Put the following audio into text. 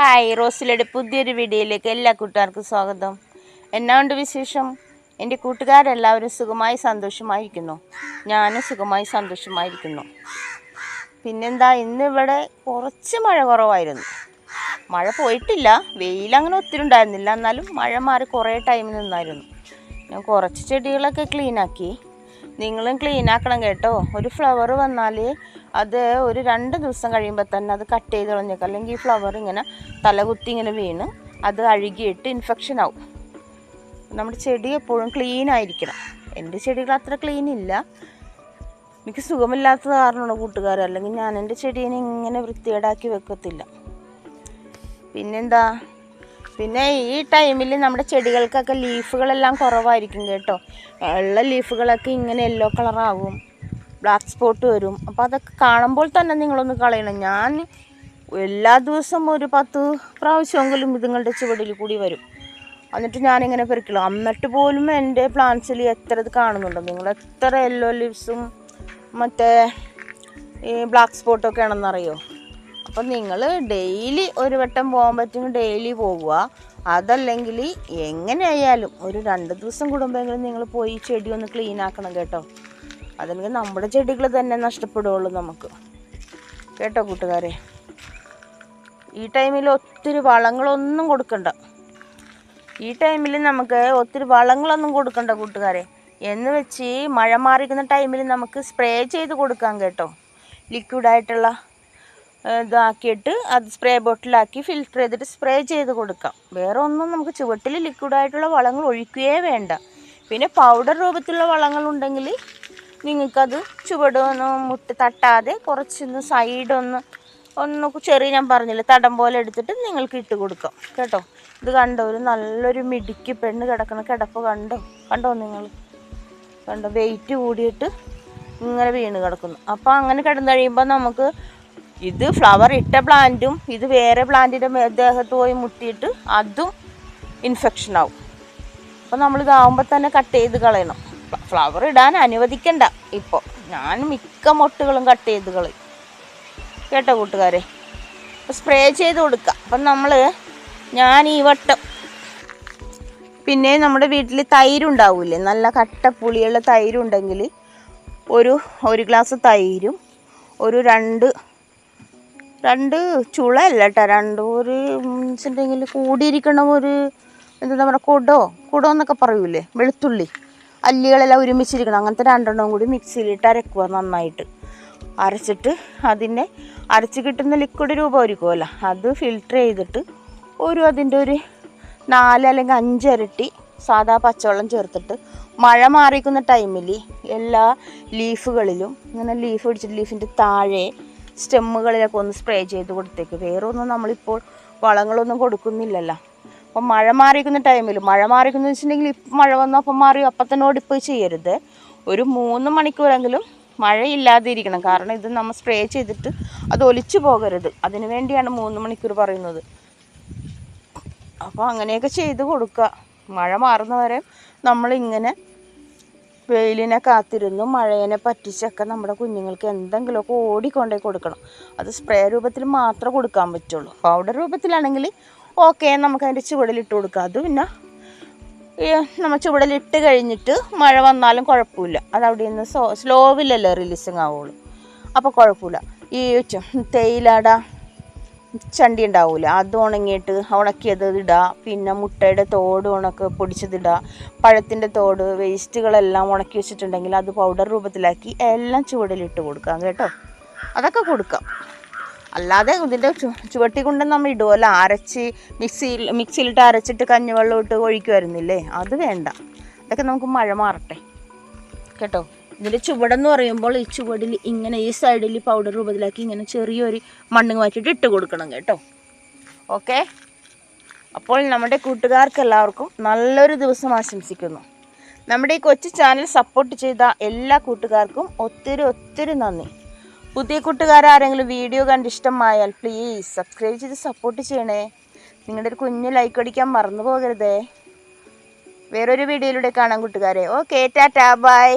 Hi റോസിലയുടെ പുതിയൊരു വീഡിയോയിലേക്ക് എല്ലാ കൂട്ടുകാർക്കും സ്വാഗതം. എന്നാ ഉണ്ട് വിശേഷം? എന്റെ കൂട്ടുകാരെല്ലാവരും സുഖമായി സന്തോഷമായിരിക്കുന്നു. ഞാനും സുഖമായി സന്തോഷമായിരിക്കുന്നു. പിന്നെന്താ ഇന്നിവിടെ കുറച്ച് മഴ കുറവായിരുന്നു. മഴ പോയിട്ടില്ല വെയിലങ്ങനെ ഒത്തിരി ഉണ്ടായിരുന്നില്ല എന്നാലും മഴ മാറി കുറേ ടൈം നിന്നായിരുന്നു. ഞാൻ കുറച്ച് ചെടികളൊക്കെ ക്ലീനാക്കി നിങ്ങളും ക്ലീനാക്കണം കേട്ടോ. ഒരു ഫ്ലവർ വന്നാൽ അത് ഒരു രണ്ട് ദിവസം കഴിയുമ്പോൾ തന്നെ അത് കട്ട് ചെയ്ത് കളഞ്ഞേക്കുക അല്ലെങ്കിൽ ഈ ഫ്ലവർ ഇങ്ങനെ തലകുത്തി ഇങ്ങനെ വീണ് അത് അഴുകിയിട്ട് ഇൻഫെക്ഷൻ ആവും. നമ്മുടെ ചെടി എപ്പോഴും ക്ലീൻ ആയിരിക്കണം. എന്റെ ചെടികൾ അത്ര ക്ലീൻ ഇല്ല. എനിക്ക് സുഖമില്ലാത്തത് കാരണമാണ് കൂട്ടുകാർ അല്ലെങ്കിൽ ഞാൻ എന്റെ ചെടീനെ ഇങ്ങനെ വൃത്തികേടാക്കി വെക്കത്തില്ല. പിന്നെന്താ? പിന്നെ ഈ ടൈമിൽ നമ്മുടെ ചെടികൾക്കൊക്കെ ലീഫുകളെല്ലാം കുറവായിരിക്കും കേട്ടോ. ഉള്ള ലീഫുകളൊക്കെ ഇങ്ങനെ യെല്ലോ കളറാകും ബ്ലാക്ക് സ്പോട്ട് വരും. അപ്പോൾ അതൊക്കെ കാണുമ്പോൾ തന്നെ നിങ്ങളൊന്ന് കളയണം. ഞാൻ എല്ലാ ദിവസവും ഒരു പത്ത് പ്രാവശ്യമെങ്കിലും ഇതുങ്ങളുടെ ചുവടിൽ കൂടി വരും. എന്നിട്ട് ഞാനിങ്ങനെ പെരുക്കില്ല എന്നിട്ട് പോലും എന്റെ പ്ലാന്റ്സിൽ എത്ര ഇത് കാണുന്നുണ്ടോ? നിങ്ങൾ എത്ര യെല്ലോ ലീവ്സും മറ്റേ ഈ ബ്ലാക്ക് സ്പോട്ടൊക്കെ ആണെന്നറിയോ അപ്പം നിങ്ങൾ ഡെയിലി ഒരു വട്ടം പോകാൻ പറ്റുമെങ്കിൽ ഡെയിലി പോവുക. അതല്ലെങ്കിൽ എങ്ങനെയായാലും ഒരു രണ്ട് ദിവസം കൂടുമ്പോഴെങ്കിലും നിങ്ങൾ പോയി ചെടി ഒന്ന് ക്ലീൻ ആക്കണം കേട്ടോ. അതല്ലെങ്കിൽ നമ്മുടെ ചെടികൾ തന്നെ നഷ്ടപ്പെടുകയുള്ളൂ നമുക്ക്. കേട്ടോ കൂട്ടുകാരെ? ഈ ടൈമിൽ ഒത്തിരി വളങ്ങളൊന്നും കൊടുക്കണ്ട. ഈ ടൈമിൽ നമുക്ക് ഒത്തിരി വളങ്ങളൊന്നും കൊടുക്കണ്ട കൂട്ടുകാരെ. എന്ന് വെച്ച് മഴ മാറിക്കുന്ന ടൈമിൽ നമുക്ക് സ്പ്രേ ചെയ്ത് കൊടുക്കാം കേട്ടോ. ലിക്വിഡായിട്ടുള്ള ഇതാക്കിയിട്ട് അത് സ്പ്രേ ബോട്ടിലാക്കി ഫിൽറ്റർ ചെയ്തിട്ട് സ്പ്രേ ചെയ്ത് കൊടുക്കാം. വേറെ ഒന്നും നമുക്ക് ചുവട്ടിൽ ലിക്വിഡായിട്ടുള്ള വളങ്ങൾ ഒഴിക്കുകയേ വേണ്ട. പിന്നെ പൗഡർ രൂപത്തിലുള്ള വളങ്ങളുണ്ടെങ്കിൽ നിങ്ങൾക്കത് ചുവടൊന്ന് മുട്ട് തട്ടാതെ കുറച്ചൊന്ന് സൈഡൊന്ന് ഒന്ന് ചെറിയ ഞാൻ പറഞ്ഞില്ല തടം പോലെ എടുത്തിട്ട് നിങ്ങൾക്ക് ഇട്ട് കൊടുക്കാം. കേട്ടോ? ഇത് കണ്ടോ? ഒരു നല്ലൊരു മിടുക്കി പെണ്ണ് കിടക്കുന്ന കിടപ്പ് കണ്ടോ? കണ്ടോ നിങ്ങൾ? കണ്ടോ? വെയിറ്റ് കൂടിയിട്ട് ഇങ്ങനെ വീണ് കിടക്കുന്നു. അപ്പോൾ അങ്ങനെ കിടന്നു കഴിയുമ്പോൾ നമുക്ക് ഇത് ഫ്ലവർ ഇട്ട പ്ലാന്റും ഇത് വേറെ പ്ലാന്റിന്റെ ദേഹത്ത് പോയി മുട്ടിയിട്ട് അതും ഇൻഫെക്ഷൻ ആവും. അപ്പോൾ നമ്മൾ ഇതാവുമ്പോൾ തന്നെ കട്ട് ചെയ്ത് കളയണം. ഫ്ലവർ ഇടാൻ അനുവദിക്കണ്ട. ഇപ്പോൾ ഞാൻ മിക്ക മൊട്ടുകളും കട്ട് ചെയ്ത് കളി കേട്ടോ കൂട്ടുകാരെ? സ്പ്രേ ചെയ്ത് കൊടുക്കുക അപ്പം നമ്മൾ ഞാൻ ഈ വട്ടം പിന്നെ നമ്മുടെ വീട്ടിൽ തൈരുണ്ടാവില്ലേ നല്ല കട്ട പുളിയുള്ള തൈരുണ്ടെങ്കിൽ ഒരു ഒരു ഗ്ലാസ് തൈരും ഒരു രണ്ട് രണ്ട് ചുള കേട്ടോ രണ്ട് ഒരു വെച്ചിട്ടുണ്ടെങ്കിൽ കൂടിയിരിക്കണം ഒരു എന്താ പറയുക കുടോ? കുടോ എന്നൊക്കെ പറയൂലേ? വെളുത്തുള്ളി. അല്ലികളെല്ലാം ഒരുമിച്ചിരിക്കണം. അങ്ങനത്തെ രണ്ടെണ്ണവും കൂടി മിക്സിയിലിട്ട് അരക്കുക നന്നായിട്ട്. അരച്ചിട്ട് അതിനെ അരച്ച് കിട്ടുന്ന ലിക്വിഡ് രൂപമായിരിക്കുമല്ലോ അത് ഫിൽറ്റർ ചെയ്തിട്ട് ഒരു അതിന്റെ ഒരു നാല് അല്ലെങ്കിൽ അഞ്ചരട്ടി സാധാ പച്ചവെള്ളം ചേർത്തിട്ട് മഴ മാറിക്കുന്ന ടൈമിൽ എല്ലാ ലീഫുകളിലും ഇങ്ങനെ ലീഫ് പിടിച്ചിട്ട് ലീഫിന്റെ താഴെ സ്റ്റെമ്മുകളിലൊക്കെ ഒന്ന് സ്പ്രേ ചെയ്ത് കൊടുത്തേക്ക്. വേറൊന്നും നമ്മളിപ്പോൾ വളങ്ങളൊന്നും കൊടുക്കുന്നില്ലല്ലോ. അപ്പം മഴ മാറിക്കുന്ന ടൈമിൽ മഴ മാറിക്കുന്ന വെച്ചിട്ടുണ്ടെങ്കിൽ ഇപ്പം മഴ വന്നാൽ അപ്പം മാറി അപ്പത്തനോട് ഇപ്പോൾ ചെയ്യരുത്. ഒരു മൂന്ന് മണിക്കൂറെങ്കിലും മഴയില്ലാതിരിക്കണം. കാരണം ഇത് നമ്മൾ സ്പ്രേ ചെയ്തിട്ട് അത് ഒലിച്ചു പോകരുത്. അതിനു വേണ്ടിയാണ് മൂന്ന് മണിക്കൂർ പറയുന്നത്. അപ്പോൾ അങ്ങനെയൊക്കെ ചെയ്ത് കൊടുക്കുക. മഴ മാറുന്നവരെ നമ്മളിങ്ങനെ വെയിലിനെ കാത്തിരുന്നു മഴയെ പറ്റിച്ചൊക്കെ നമ്മുടെ കുഞ്ഞുങ്ങൾക്ക് എന്തെങ്കിലുമൊക്കെ ഓടിക്കൊണ്ടേ കൊടുക്കണം. അത് സ്പ്രേ രൂപത്തിൽ മാത്രമേ കൊടുക്കാൻ പറ്റുള്ളൂ. പൗഡർ രൂപത്തിലാണെങ്കിൽ ഓക്കെ നമുക്ക് അതിന്റെ ചുവടിലിട്ട് കൊടുക്കാം. അത് പിന്നെ നമ്മൾ ചുവടിലിട്ട് കഴിഞ്ഞിട്ട് മഴ വന്നാലും കുഴപ്പമില്ല. അത് അവിടെ നിന്ന് സോ സ്ലോവിലല്ലേ റിലീസിങ് ആവുള്ളൂ. അപ്പോൾ കുഴപ്പമില്ല. ഈ ഉച്ച തേയിലട ചണ്ടി ഉണ്ടാവില്ല അത് ഉണങ്ങിയിട്ട് ഉണക്കിയത് ഇടുക പിന്നെ മുട്ടയുടെ തോട് ഉണക്ക് പൊടിച്ചതിടുക പഴത്തിന്റെ തോട് വേസ്റ്റുകളെല്ലാം ഉണക്കി വെച്ചിട്ടുണ്ടെങ്കിൽ അത് പൗഡർ രൂപത്തിലാക്കി എല്ലാം ചുവടിലിട്ട് കൊടുക്കാം കേട്ടോ. അതൊക്കെ കൊടുക്കാം. അല്ലാതെ ഇതിന്റെ ചുവട്ടി കൊണ്ട് നമ്മൾ ഇടുമല്ലോ അരച്ച് മിക്സിയിൽ മിക്സിയിലിട്ട് അരച്ചിട്ട് കഞ്ഞിവെള്ളം ഇട്ട് ഒഴിക്കുമായിരുന്നില്ലേ? അത് വേണ്ട. അതൊക്കെ നമുക്ക് മഴ മാറട്ടെ. കേട്ടോ? ഇതിന്റെ ചുവടെന്ന് പറയുമ്പോൾ ഈ ചുവടിൽ ഇങ്ങനെ ഈ സൈഡിൽ പൗഡർ രൂപത്തിലാക്കി ഇങ്ങനെ ചെറിയൊരു മണ്ണ് മാറ്റിയിട്ട് ഇട്ട് കൊടുക്കണം കേട്ടോ. ഓക്കെ? അപ്പോൾ നമ്മുടെ കൂട്ടുകാർക്ക് എല്ലാവർക്കും നല്ലൊരു ദിവസം ആശംസിക്കുന്നു. നമ്മുടെ ഈ കൊച്ചു ചാനൽ സപ്പോർട്ട് ചെയ്ത എല്ലാ കൂട്ടുകാർക്കും ഒത്തിരി ഒത്തിരി നന്ദി. പുതിയ കൂട്ടുകാരാരെങ്കിലും വീഡിയോ കണ്ട് ഇഷ്ടമായാൽ പ്ലീസ് സബ്സ്ക്രൈബ് ചെയ്ത് സപ്പോർട്ട് ചെയ്യണേ. നിങ്ങളുടെ ഒരു കുഞ്ഞു ലൈക്ക് അടിക്കാൻ മറന്നു പോകരുതേ. വേറൊരു വീഡിയോയിലൂടെ കാണാം കൂട്ടുകാരെ. Okay tata bye